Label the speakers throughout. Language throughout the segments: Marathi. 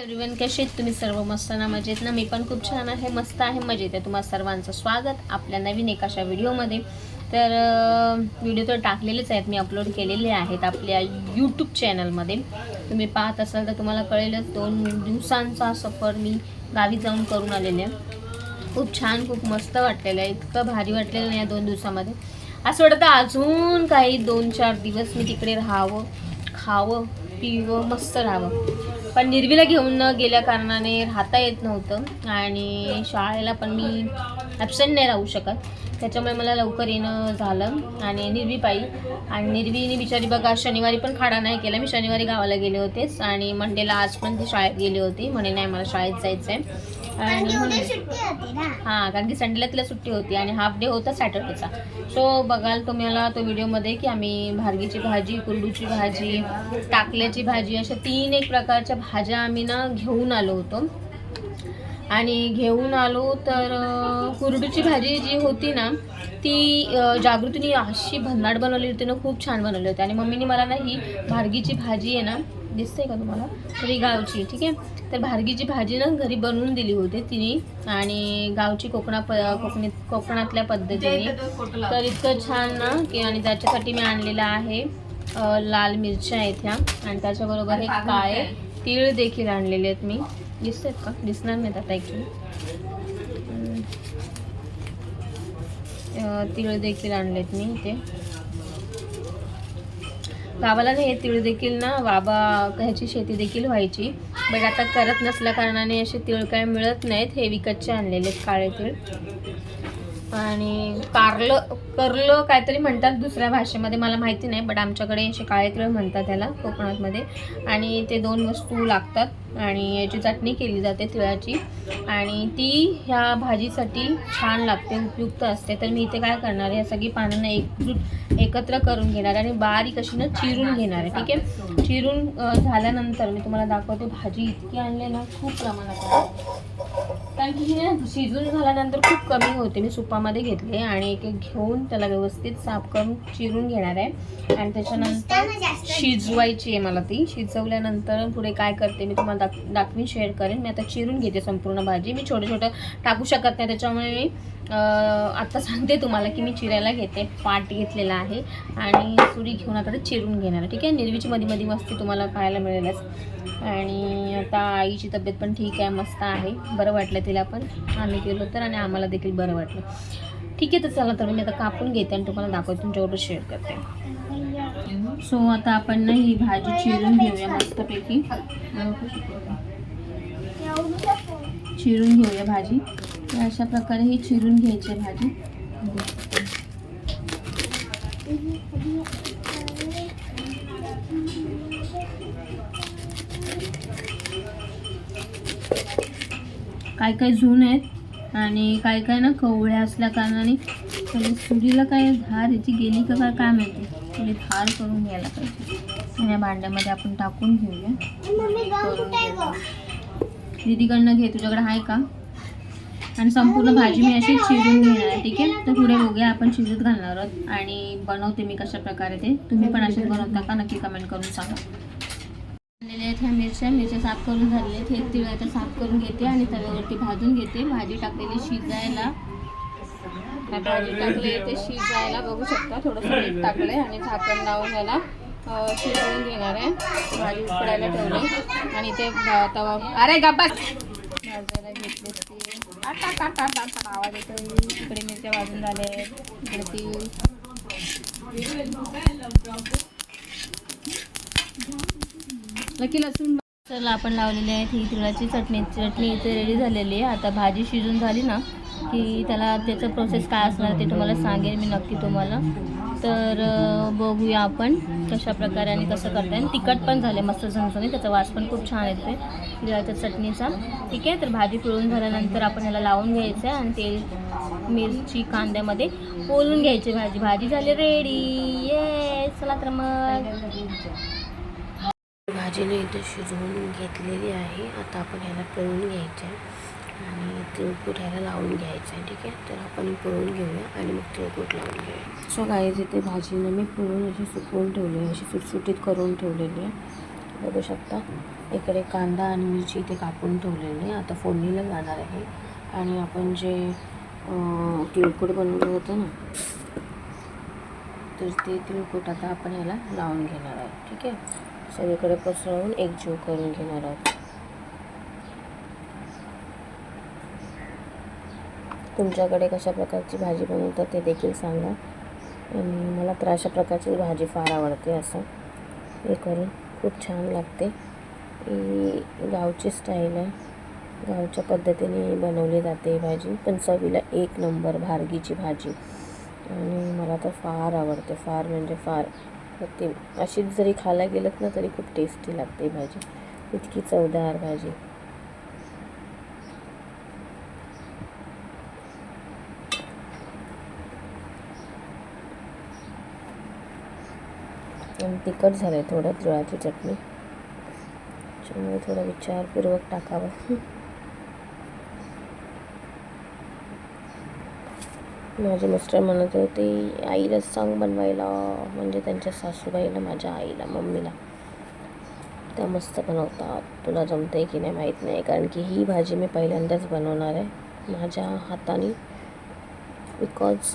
Speaker 1: एव्हरीवन कसे आहेत तुम्ही सर्व? मस्त ना मजेत ना? मी पण खूप छान आहे मस्त आहे मजेत आहे. तुम्हाला सर्वांचं स्वागत आपल्या नवीन एकाशा व्हिडिओमध्ये. तर व्हिडिओ तर टाकलेलेच आहेत मी अपलोड केलेले आहेत आपल्या यूट्यूब चॅनलमध्ये तुम्ही पाहत असाल तर तुम्हाला कळेलच दोन दिवसांचा सफर मी गावी जाऊन करून आलेले आहे. खूप छान खूप मस्त वाटलेलं आहे. इतकं भारी वाटलेलं नाही या दोन दिवसामध्ये. असं वाटतं अजून काही दोन चार दिवस मी तिकडे राहावं खावं पिवं मस्त राहावं. पण निर्वीला घेऊन न गेल्या कारणाने राहता येत नव्हतं आणि शाळेला पण मी ॲबसेंट नाही राहू शकत. त्याच्यामुळे मला लवकर येणं झालं. आणि निर्वी पायी आणि निर्वीने बिचारी बघा शनिवारी पण खाडा नाही केला. मी शनिवारी गावाला गेले होतेच. आणि मंडेला आज पण ती शाळेत गेली होती. म्हणे नाही मला शाळेत जायचं आहे आणि हां कारण की संडेला तिला सुट्टी होती. आणि हाफ डे होता सॅटर्डेचा सो बघाल तुम्हाला तो व्हिडिओमध्ये की आम्ही भारगीची भाजी कुरडूची भाजी टाकल्याची भाजी अशा तीन एक प्रकारच्या भाज्या आम्ही ना घेऊन आलो होतो. आणि घेऊन आलो तर कुरडूची भाजी जी होती ना ती जागृतीने अशी भन्नाट बनवली होती ना खूप छान बनवली होती. आणि मम्मीने मला ना ही भारगीची भाजी आहे ना दिसते का तुम्हाला? तर ही गावची ठीक आहे? तर भारगीची भाजी ना घरी बनवून दिली होती तिने. आणि गावची कोकणा प कोकणी कोकणातल्या पद्धतीने. तर इतकं छान ना की आणि त्याच्यासाठी मी आणलेलं आहे लाल मिरच्या आहेत ह्या. आणि त्याच्याबरोबर हे काळे तीळ देखील आणलेले आहेत मी. दिसत आहेत का दिसणार नाहीत आता ॲक्च्युली तीळ देखील आणलेत मी इथे. गावाला हे तीळ देखील ना. बाबा ह्याची शेती देखील व्हायची. बट आता करत नसल्या कारणाने असे तीळ काय मिळत नाहीत. हे विकतचे आणलेले काळे तीळ. आणि कारलं करलं काहीतरी म्हणतात दुसऱ्या भाषेमध्ये मला माहिती नाही बट आमच्याकडे असे काळे म्हणतात त्याला कोकणातमध्ये. आणि ते दोन वस्तू लागतात आणि याची चटणी केली जाते तिळाची. आणि ती ह्या भाजीसाठी छान लागते उपयुक्त असते. तर मी इथे काय करणार आहे या सगळी पानांना एकजूट एकत्र करून घेणार आणि बारीक अशी ना चिरून घेणार आहे ठीक आहे? चिरून झाल्यानंतर मी तुम्हाला दाखवते भाजी इतकी आणली ना खूप प्रमाणात आहे. कारण की ही ना शिजून झाल्यानंतर खूप कमी होते. मी सुपामध्ये घेतले आणि एक एक घेऊन त्याला व्यवस्थित साफ करून चिरून घेणार आहे. आणि त्याच्यानंतर शिजवायची आहे मला ती. शिजवल्यानंतर पुढे काय करते मी तुम्हाला दाख दाखवीन शेअर करेन. मी आता चिरून घेते संपूर्ण भाजी. मी छोटं छोटं टाकू शकत नाही. त्याच्यामुळे मी आत्ता सांगते तुम्हाला की मी चिरायला घेते. पाट घेतलेला आहे आणि सुरी घेऊन आता ते चिरून घेणार आहे. ठीक आहे? निर्वीची मध्ये मध्ये मस्ती तुम्हाला पाहायला मिळेलच. आणि आता आईची तब्येत पण ठीक आहे. मस्त आहे. बरं वाटलं तिला पण आम्ही गेलो तर आणि आम्हाला देखील बरं वाटलं. ठीक आहे तर चला तर मी आता कापून घेते आणि तुम्हाला दाखवते तुमच्याबरोबर शेअर करते. सो आता आपण ना ही भाजी चिरून घेऊया मस्तपैकी. चिरून घेऊया भाजी. तर अशा प्रकारे ही चिरून घ्यायची आहे भाजी. काय काय झून आहेत आणि काय काय ना कवळ्या असल्या कारणाने पहिले सुरीला काय धार याची गेली का काय काय माहिती. पहिले धार करून घ्यायला पाहिजे. आणि या भांड्यामध्ये आपण टाकून घेऊया. दीदीकडनं घे तुझ्याकडे आहे का? आणि संपूर्ण भाजी मी अशी चिरून घेणार आहे ठीक आहे? तर पुढे बघूया आपण शिजत घालणार आहोत आणि बनवते मी कशा प्रकारे ते. तुम्ही पण असेच बनवता का? नक्की कमेंट करून सांगा. आणलेल्या आहेत ह्या मिरच्या मिरच्या साफ करून झालेल्या आहेत. हे तिळ आता साफ करून घेते आणि तव्यावरती भाजून घेते. भाजी टाकलेली शिजायला. भाजी टाकली ते शिजायला बघू शकता. थोडंसं मीठ टाकले आणि झाकण लावून याला शिजवून घेणार आहे. भाजी उकडायला ठेवली आणि ते तवा अरे गप्पा! भाजायला घेतले ते. आता आता आता आवाज येतो इकडे मिरच्या भाजून झाले इकडे तीळ. नक्की लसूण चला आपण लावलेले आहेत. ही तिळाची चटणी चटणी इथे रेडी झालेली आहे. आता भाजी शिजून झाली ना की त्याला त्याचं प्रोसेस काय असणार ते तुम्हाला सांगेन मी नक्की तुम्हाला. तर बघूया आपण कशा प्रकारे आणि कसं करता आणि तिखट पण झाले मस्त झणझणी त्याचा वास पण खूप छान येते तिळाच्या चटणीचा. ठीक आहे तर भाजी पिळून झाल्यानंतर आपण याला लावून घ्यायचं आहे. आणि तेल मिरची कांद्यामध्ये ओलून घ्यायची भाजी. भाजी झाली रेडी ये चला तर मग.
Speaker 2: भाजीने इथं शिजवून घेतलेली आहे. आता आपण ह्याला पिळून घ्यायचं आहे. आणि तिळकूट ह्याला लावून घ्यायचं आहे ठीक आहे? तर आपण पिळून घेऊया आणि मग तिळकूट लावून घेऊया. सो गाईज इथे भाजीनं मी पिळून अशी सुकवून ठेवली आहे. अशी सुटसुटीत करून ठेवलेली आहे. बघू शकता इकडे कांदा आणि मिरची इथे कापून ठेवलेली आहे. आता फोडणीला जाणार आहे. आणि आपण जे तिळकूट बनवलं होतं ना तर ते तिळकूट आता आपण ह्याला लावून घेणार आहे ठीक आहे? सगळीकडे पसरवून एकजीव करून घेणार आहोत. तुमच्याकडे कशा प्रकारची भाजी बनवतात ते देखील सांगा. आणि मला तर अशा प्रकारची भाजी फार आवडते असं. हे करून खूप छान लागते. ही गावची स्टाईल आहे. गावच्या पद्धतीने बनवली जाते ही भाजी. पण चवीला एक नंबर भारगीची भाजी. आणि मला तर फार आवडते. फार म्हणजे फार ते अशीच जरी खायला गेलं ना तरी खूप टेस्टी लागते भाजी. इतकी चवदार भाजी. आणि तिखट झालं आहे थोडं तिळाची चटणी. त्याच्यामुळे थोडं विचारपूर्वक टाकावं. माझे मिस्टर म्हणत होते आईला सांग बनवायला. म्हणजे त्यांच्या सासूबाईला माझ्या आईला मम्मीला. त्या मस्त बनवतात. तुला जमते की नाही माहीत नाही कारण की ही भाजी मी पहिल्यांदाच बनवणार आहे. माझ्या हाताने बिकॉज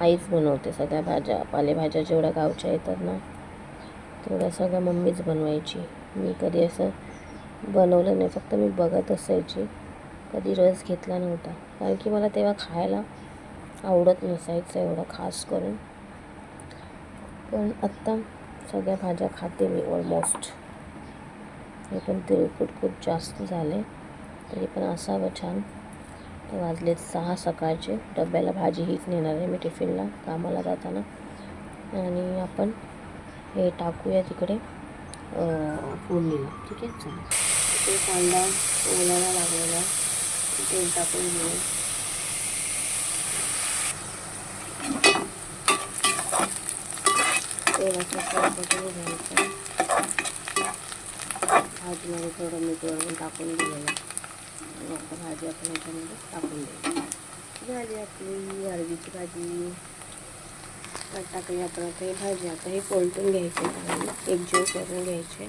Speaker 2: आईच बनवते. सगळ्या भाज्या पालेभाज्या जेवढ्या गावच्या येतात ना तेवढ्या सगळ्या मम्मीच बनवायची. मी कधी असं बनवलं नाही. फक्त मी बघत असायची. कधी रस घेतला नव्हता. कारण की मला तेव्हा खायला आवडत नसायचं एवढं खास करून. पण आत्ता सगळ्या भाज्या खाते मी ऑलमोस्ट हे पण तिळकुट खूप जास्त झाले. तरी पण असावं छान. तर वाजले सहा सकाळचे. डब्याला भाजी हीच नेणार आहे मी टिफिनला कामाला जाताना. आणि आपण हे टाकूया तिकडे. फोडणीला. ठीक आहे? चला ते कांदा ओलायला लागलेला. तेल टाकून घेऊ. तेल असं घ्यायचं भाजीमध्ये थोडं मीठ वरून टाकून दिलेलं मग भाजी आपण याच्यामध्ये टाकून द्यायची झाली आपली हळदीची भाजी टाकली आपण आता ही भाजी आता हे पोलटून घ्यायचे चांगली एकजीव करून घ्यायचे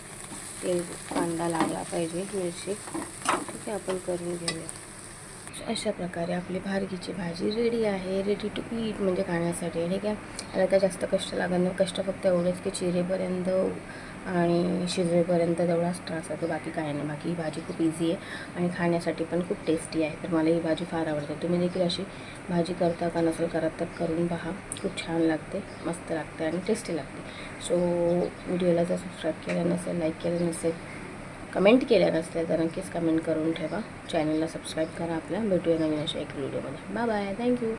Speaker 2: तेल कांदा लागला पाहिजे मिरची ठीक आहे आपण करून घेऊया अशा प्रकारे आपली भारगीची भाजी रेडी आहे. रेडी टू ईट म्हणजे खाण्यासाठी ठीक आहे? याला काय जास्त कष्ट लागत नाही. कष्ट फक्त एवढंच की चिरेपर्यंत आणि शिजेपर्यंत तेवढाच त्रास होतो बाकी काय नाही. बाकी ही भाजी खूप इझी आहे आणि खाण्यासाठी पण खूप टेस्टी आहे. तर मला ही भाजी फार आवडते. तुम्ही देखील अशी भाजी करता का नसेल करत तर करून पहा. खूप छान लागते मस्त लागते आणि टेस्टी लागते. सो व्हिडिओला जर सबस्क्राईब केलं नसेल लाईक केलं नसेल कमेंट केल्या नसल्या तर नक्कीच कमेंट करून ठेवा. चॅनलला सबस्क्राईब करा आपल्या. भेटूया नवीन अशा एक व्हिडिओमध्ये बाय बाय थँक्यू